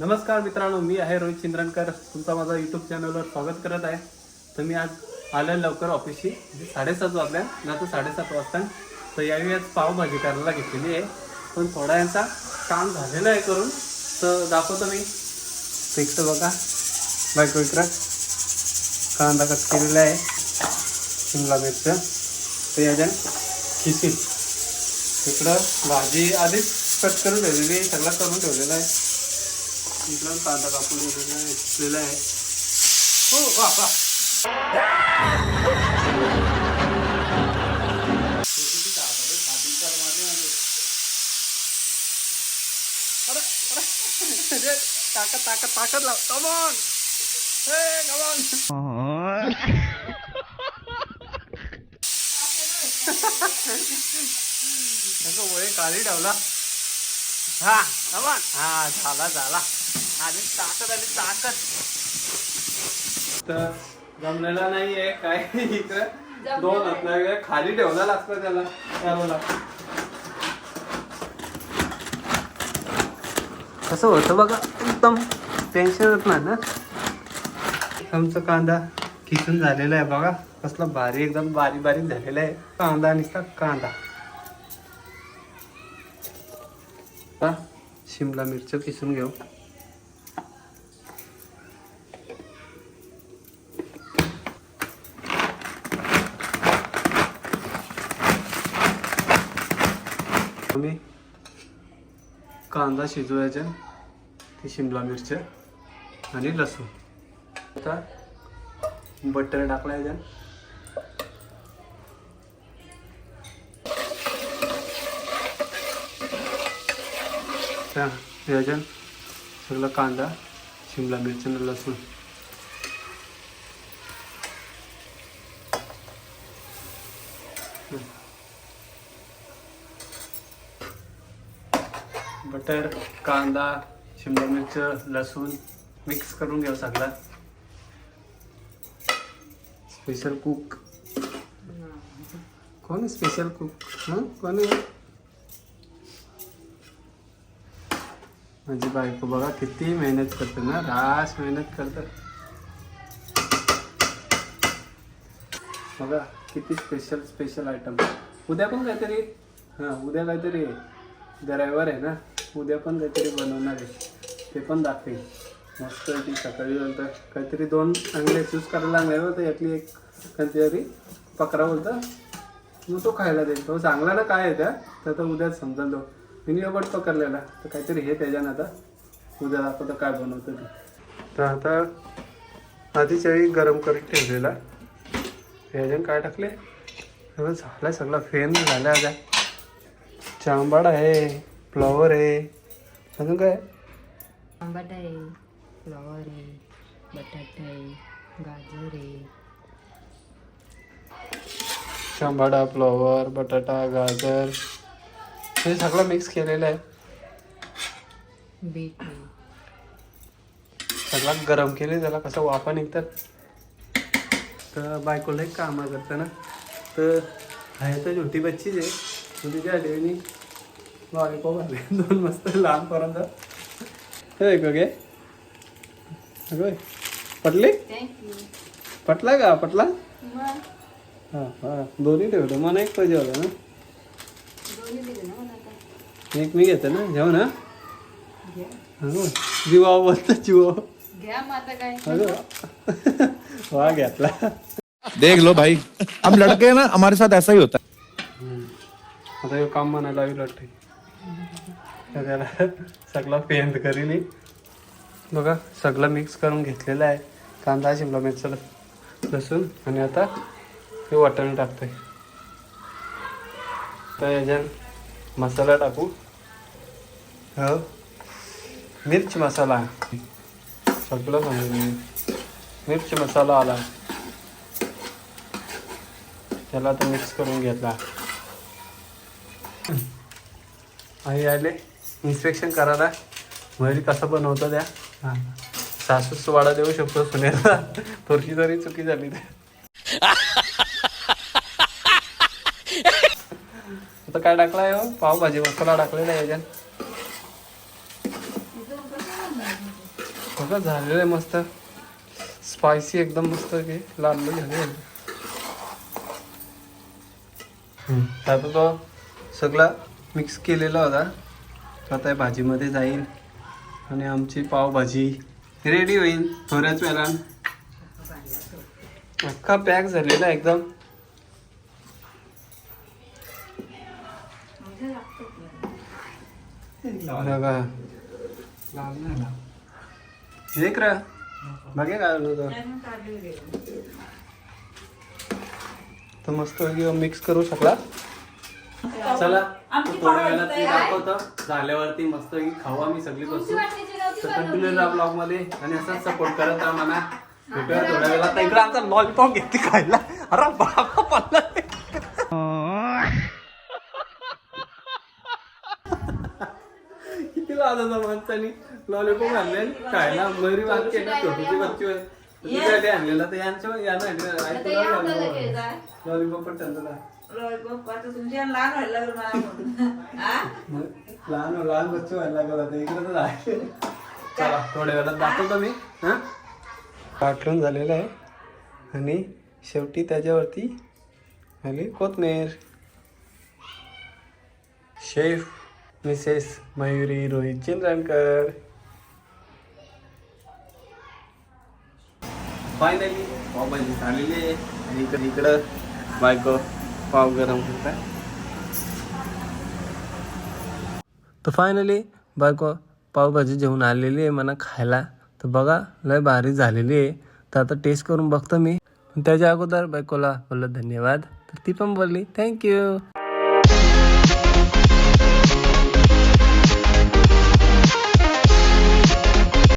नमस्कार मित्रांनो मी आहे रोहित चिंद्रणकर तुमचा माझा युट्यूब चॅनलवर स्वागत करत आहे. तर मी आज आलं लवकर ऑफिसशी साडेसात वाजल्या. ना तर साडेसात वाजता. तर यावेळी आज पावभाजी करायला घेतलेली आहे. पण थोडा यांचा काम झालेलं आहे करून. तर दाखवतो मी. तर बघा. बायको इकडं. कांदा कट केलेला आहे. शिमला मिरच तर याच्या खिसी इकडं भाजी आधीच कट करून ठेवलेली आहे. सगळं करून ठेवलेलं आहे. इकडं कांदा कापून ठेवलेला आहे आहे. हो वा वा. ताकद ताकद ताकद लाव. कमॉन हे कमॉन त्याचं वय काळी ठेवला. हा कमॉन हा झाला झाला. आणि ताकद आणि ताकद. तर जमलेला नाहीये काय इकडे. दोन आपल्या खाली ठेवला लागतं त्याला त्याला कसं होतं बघा एकदम टेन्शनच नाही ना? आमचा कांदा किसून झालेला आहे बघा. कसला भारी एकदम बारीक बारीक झालेला आहे. कांदा नुसता कांदा. शिमला मिरच किसून घेऊ. आम्ही कांदा शिजवायचा ते शिमला मिरच आणि लसूण. आता बटर टाकलायचं. याच्यात त्या सगळं कांदा शिमला मिरच्या आणि लसूण. बटर कांदा शिमला मिरच लसूण मिक्स करून घ्या सगळा. स्पेशल कुक कोण स्पेशल कुक हां? कोण माझी बायको बघा किती मेहनत करते ना रास मेहनत करते. बघा किती स्पेशल स्पेशल आयटम उद्या पण काहीतरी हां उद्या काहीतरी. उद्या रविवार आहे ना. उद्या पण काहीतरी बनवणार आहे. ते पण दाखवेल मस्त ती. सकाळी नंतर काहीतरी दोन चांगले चूज करायला लागले होते यातली एक काहीतरी पकरा बोलता. मग तो खायला देईल. तो चांगला ना काय आहे त्या? तर तो उद्याच समजेल तो. मी योगट पकडलेला. तर काहीतरी हे त्याच्यानं आता. उद्या दाखवतं काय बनवतं ते. तर आता आधीच्या वेळी गरम करून ठेवलेला. ह्याच्यानं काय टाकले? झालं सगळं. फेन झालं आता. चांबाड आहे. फ्लॉवर आहे. अजून काय? आंबट आहे. फ्लॉवर आहे. बटाटा आहे. गाजर आहे. चांबाडा फ्लॉवर बटाटा गाजर. हे सगळं मिक्स केलेलं आहे. बीट सगळं गरम केले त्याला कसं वाफा निघतात. तर बायकोला एक कामं करतं ना तर आहे तर छोटी बच्चीच आहे. तिच्या आठवणी आले दोन मस्त हे गे अगं पटले? पटला का? पटला? मग? हां हां. दोन्ही ठेवलं मला एक पाहिजे होता ना. दोन्ही दिले ना मला आता. एक मी घेतो ना. घेऊ ना. हो जीवा बोलतो जीवा. मग वा घेतला. देख लो भाई. हम लड़के हैं ना हमारे साथ ऐसा ही होता है. आता काम म्हणायला लावी वाटते तर त्याला सगळा पेंट करील. बघा सगळं मिक्स करून घेतलेलं आहे. कांदा शिमला मिरचा लसूण आणि आता हे वाटण टाकतोय. तर याच्यात मसाला टाकू. हो. मिर्च मसाला. सगळं सांगू मिर्च मसाला आला. त्याला आता मिक्स करून घेतला. आई आले. इन्स्पेक्शन करायला. मयुरी कसं बनवतं त्या? हां. सासूस वाडा देऊ शकतो सुनेला. थोडकी जरी चुकी झाली त्या आता काय टाकलाय हो? पावभाजी मसाला टाकलेला आहे याच्यात. बघा झालेलं आहे मस्त. स्पायसी एकदम मस्त की लांब लाल झाले. आता तो सगळा मिक्स केलेला होता. तो आता भाजीमध्ये जाईल. आणि आमची पावभाजी रेडी होईल. थोड्याच वेळान. अख्खा पॅक झालेला एकदम. एक रा बघे काय तर मस्त मिक्स करू शकला. चला. थोड्या वेळात मी दाखवतो झाल्यावरती मस्त खाऊ आम्ही सगळी बसू तर कंटिन्यू राहा ब्लॉगमध्ये आणि असंच सपोर्ट करत राहा मला भेटूया थोड्या वेळात. इकडे आमचा लॉलीपॉप घेते खायला. अरे बाबा पडला किती लाज होता माणसानी. लॉलीपॉप आणले खायला. मयुरी वाद केला छोटीची बच्ची होय. तुझ्यासाठी आणलेला. तर यांच्या यानं लॉलीपॉप पण लहान लहान बच्चे व्हायला लागला आता इकडे तर आहे चला थोड्या वेळात दाखवतो मी हा पाठवून झालेलं आहे. आणि शेवटी त्याच्यावरती आली कोथमेर. Chef Mrs Mayuri Rohit Chindrankar finally pav bhaji झालेली आहे. आणि इकडं इकडं बायको. पाव गरम करताय. तर फायनली बायको पावभाजी जेवून आलेली आहे मला खायला. तर बघा लय भारी झालेली आहे. तर आता टेस्ट करून बघतो मी. त्याच्या अगोदर बायकोला बोललं धन्यवाद. तर ती पण बोलली थँक्यू